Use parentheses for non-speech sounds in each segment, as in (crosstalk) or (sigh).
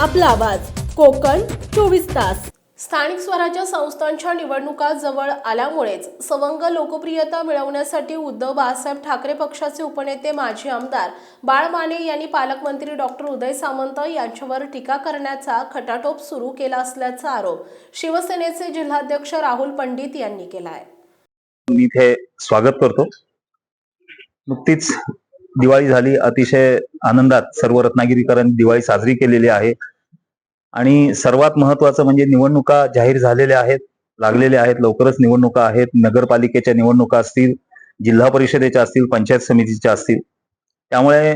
आपला आवाज. कोकण चोवीस तास. स्थानिक स्वराज्य संस्थांच्या निवडणुका जवळ आल्यामुळेच सवंग लोकप्रियता मिळवण्यासाठी उद्धव बाळासाहेब ठाकरे पक्षाचे उपनेते माजी आमदार बाळ माने यांनी पालकमंत्री डॉक्टर उदय सामंत यांच्यावर टीका करण्याचा खटाटोप सुरू केला असल्याचा आरोप शिवसेनेचे जिल्हाध्यक्ष राहुल पंडित यांनी केला आहे मी इथे स्वागत करतो. नुकतीच दिवाळी झाली अतिशय आनंदात सर्व रत्नागिरीकरांनी दिवाळी साजरी केलेली आहे. आणि सर्वात महत्वाचं म्हणजे निवडणुका जाहीर झालेल्या आहेत लागलेल्या आहेत लवकरच निवडणुका आहेत. नगरपालिकेच्या निवडणुका असतील जिल्हा परिषदेच्या असतील पंचायत समितीच्या असतील. त्यामुळे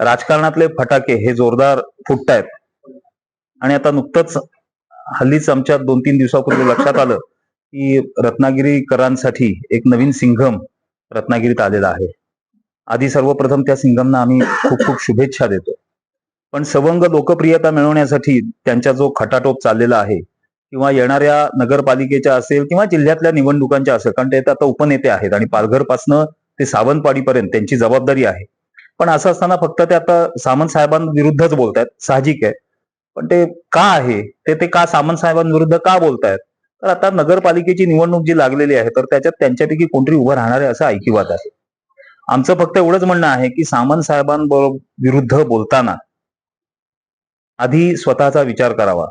राजकारणातले फटाके हे जोरदार फुटतायत. आणि आता नुकतंच हल्लीच आमच्या दोन तीन दिवसापूर्वी लक्षात आलं की रत्नागिरीकरांसाठी एक नवीन सिंघम रत्नागिरीत आलेला आहे. आधी सर्वप्रथम त्या सिंगमना आम्ही खूप खूप शुभेच्छा देतो. पण सवंग लोकप्रियता मिळवण्यासाठी त्यांचा जो खटाटोप चाललेला आहे किंवा येणाऱ्या नगरपालिकेच्या असेल किंवा जिल्ह्यातल्या निवडणुकांच्या असेल कारण ते आता उपनेते आहेत आणि पालघरपासनं ते सावंतवाडीपर्यंत त्यांची जबाबदारी आहे. पण असं असताना फक्त ते आता सामंत साहेबांविरुद्धच बोलतायत साहजिक आहे. पण ते का आहे? ते ते का सामंत साहेबांविरुद्ध का बोलतायत? तर आता नगरपालिकेची निवडणूक जी लागलेली आहे तर त्याच्यात त्यांच्यापैकी कोणतरी उभं राहणार आहे असं ऐकिवात आहे. आमचं फक्त एवढंच म्हणणं आहे की सामंत साहेबांबरोबर विरुद्ध बोलताना आधी स्वतःचा विचार करावा.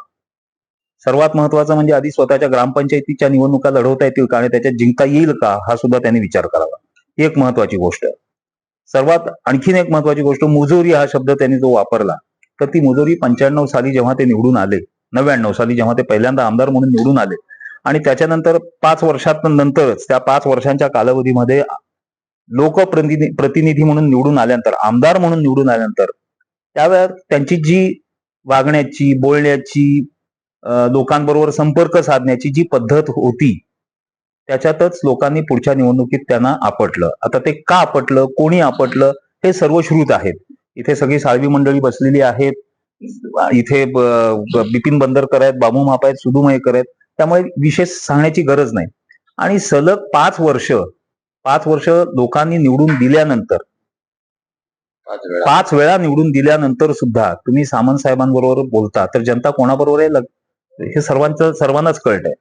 सर्वात महत्वाचं म्हणजे आधी स्वतःच्या ग्रामपंचायतीच्या निवडणुका लढवता येतील का आणि त्याच्यात जिंकता येईल का हा सुद्धा त्यांनी विचार करावा. ही एक महत्वाची गोष्ट. सर्वात आणखीन एक महत्वाची गोष्ट मुजोरी हा शब्द त्यांनी जो वापरला तर ती मुजोरी पंच्याण्णव साली जेव्हा ते निवडून आले नव्याण्णव साली जेव्हा ते पहिल्यांदा आमदार म्हणून निवडून आले आणि त्याच्यानंतर पाच वर्षात नंतरच त्या पाच वर्षांच्या कालावधीमध्ये लोकप्रतिनिधी प्रतिनिधी म्हणून निवडून आल्यानंतर आमदार म्हणून निवडून आल्यानंतर त्यावेळेस त्यांची जी वागण्याची बोलण्याची लोकांबरोबर संपर्क साधण्याची जी पद्धत होती त्याच्यातच लोकांनी पुढच्या निवडणुकीत त्यांना आपटलं. आता ते का आपटलं कोणी आपटलं हे सर्व श्रुत आहेत. इथे सगळी साळवी मंडळी बसलेली आहेत. इथे ब- बिपिन बंदरकर आहेत बाबू माप आहेत सुधू मयेकर आहेत. त्यामुळे विशेष सांगण्याची गरज नाही. आणि सलग पाच वर्ष पाच वर्ष लोकांनी निवडून दिल्यानंतर पाच वेळा. निवडून दिल्यानंतर सुद्धा तुम्ही सामंत साहेबांबरोबर बोलता तर जनता कोणाबरोबर आहे? हे सर्वांचं सर्वांनाच कळतंय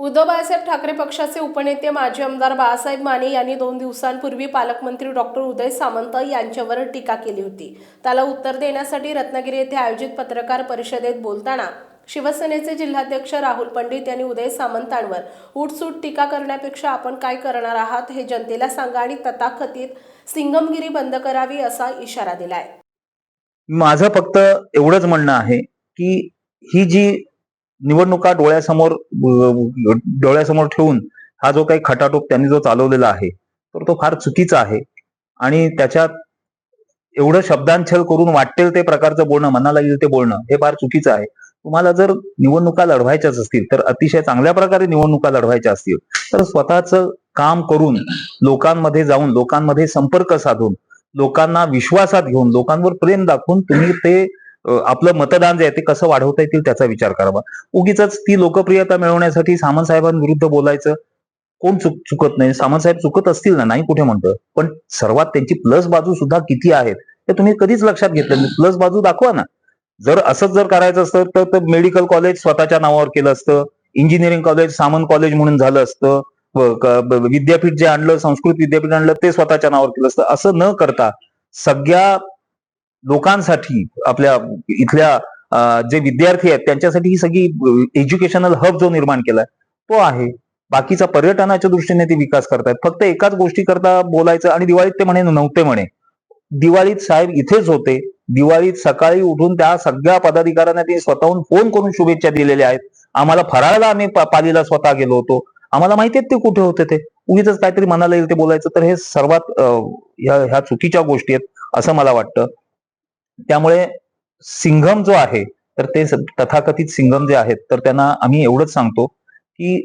उद्धव बाळासाहेब ठाकरे पक्षाचे उपनेते माजी आमदार बाळासाहेब माने यांनी दोन दिवसांपूर्वी पालकमंत्री डॉक्टर उदय सामंत यांच्यावर टीका केली होती. त्याला उत्तर देण्यासाठी रत्नागिरी येथे आयोजित पत्रकार परिषदेत बोलताना शिवसेनेचे जिल्हाध्यक्ष राहुल पंडित यांनी उदय सामंतांवर उठसूट टीका करण्यापेक्षा आपण काय करणार आहात हे जनतेला सांगा आणि तथाकथित सिंगमगिरी बंद करावी असा इशारा दिलाय. माझं फक्त एवढंच म्हणणं आहे की ही जी निवडणुका डोळ्यासमोर डोळ्यासमोर ठेवून हा जो काही खटाटोप त्यांनी जो चालवलेला आहे तर तो फार चुकीचा आहे. आणि त्याच्यात एवढं शब्दांछल करून वाटेल ते प्रकारचं बोलणं मनाला येईल ते बोलणं हे फार चुकीचं आहे. तुम्हाला जर निवडणुका लढवायच्याच असतील तर अतिशय चांगल्या प्रकारे निवडणुका लढवायच्या असतील तर स्वतःचं काम करून लोकांमध्ये जाऊन लोकांमध्ये संपर्क साधून लोकांना विश्वासात घेऊन लोकांवर प्रेम दाखवून तुम्ही ते आपलं मतदान जे आहे ते कसं वाढवता येतील त्याचा विचार करावा. उगीच ती लोकप्रियता मिळवण्यासाठी सामंत साहेबांविरुद्ध बोलायचं कोण चुक चुकत नाही. सामंतसाहेब चुकत असतील ना नाही कुठे म्हणतं पण सर्वात त्यांची प्लस बाजू सुद्धा किती आहेत ते तुम्ही कधीच लक्षात घेतलं प्लस बाजू दाखवा ना. जर असंच जर करायचं असतं तर ते मेडिकल कॉलेज स्वतःच्या नावावर केलं असतं. इंजिनिअरिंग कॉलेज सामंत कॉलेज म्हणून झालं असतं. विद्यापीठ जे आणलं संस्कृत विद्यापीठ आणलं ते स्वतःच्या नावावर केलं असतं. असं न करता सगळ्या लोकांसाठी आपल्या इथल्या जे विद्यार्थी आहेत त्यांच्यासाठी ही सगळी एज्युकेशनल हब जो निर्माण केलाय तो आहे. बाकीचा पर्यटनाच्या दृष्टीने ते विकास करतायत. फक्त एकाच गोष्टी करता बोलायचं आणि दिवाळीत ते म्हणे नव्हते म्हणे. दिवाळीत साहेब इथेच होते. दिवाळीत सकाळी उठून त्या सगळ्या पदाधिकाऱ्यांना ते स्वतःहून फोन करून शुभेच्छा दिलेल्या आहेत. आम्हाला फराळाला आम्ही पालीला स्वतः गेलो होतो. आम्हाला माहिती आहेत ते कुठे होते ते? उगीच काहीतरी मनाला येईल ते बोलायचं. तर हे सर्वात ह्या ह्या चुकीच्या गोष्टी आहेत असं मला वाटतं. त्यामुळे सिंघम जो आहे तर ते तथाकथित सिंघम जे आहेत तर त्यांना आम्ही एवढंच सांगतो की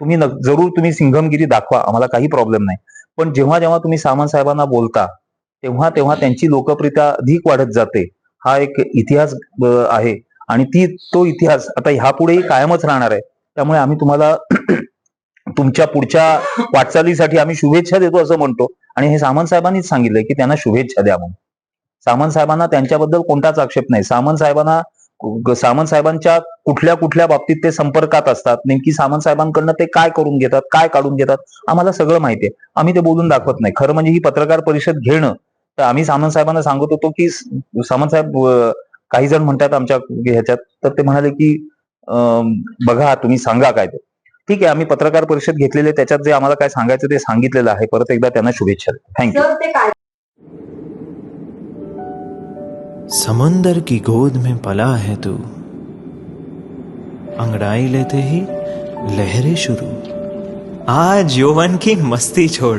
तुम्ही जरूर तुम्ही सिंघमगिरी दाखवा. आम्हाला काही प्रॉब्लेम नाही. पण जेव्हा जेव्हा तुम्ही सामंत साहेबांना बोलता तेव्हा तेव्हा त्यांची लोकप्रियता अधिक वाढत जाते. हा एक इतिहास आहे. आणि ती तो इतिहास आता ह्यापुढेही कायमच राहणार आहे. त्यामुळे आम्ही तुम्हाला (clears throat) तुमच्या पुढच्या वाटचालीसाठी आम्ही शुभेच्छा देतो असं म्हणतो. आणि हे सामंत साहेबांनीच सांगितलंय की त्यांना शुभेच्छा द्या म्हणून. सामंत साहेबांना त्यांच्याबद्दल कोणताच आक्षेप नाही. सामंत साहेबांना सामंत साहेबांच्या कुठल्या कुठल्या बाबतीत ते संपर्कात असतात नेमकी सामंत साहेबांकडनं ते काय करून घेतात काय काढून घेतात आम्हाला सगळं माहिती आहे. आम्ही ते बोलून दाखवत नाही. खरं म्हणजे ही पत्रकार परिषद घेणं तर आम्ही सामंत साहेबांना सांगत होतो की सामंत साहेब काही जण म्हणतात आमच्या ह्याच्यात तर ते म्हणाले की अं, बघा तुम्ही सांगा काय ते. ठीक आहे आम्ही पत्रकार परिषद घेतलेले त्याच्यात जे आम्हाला काय सांगायचं ते सांगितलेलं आहे. परत एकदा त्यांना शुभेच्छा थँक्यू समंदर की गोद में पला है तू। अंगड़ाई लेते ही लहरें शुरू। आज यौवन की मस्ती छोड़।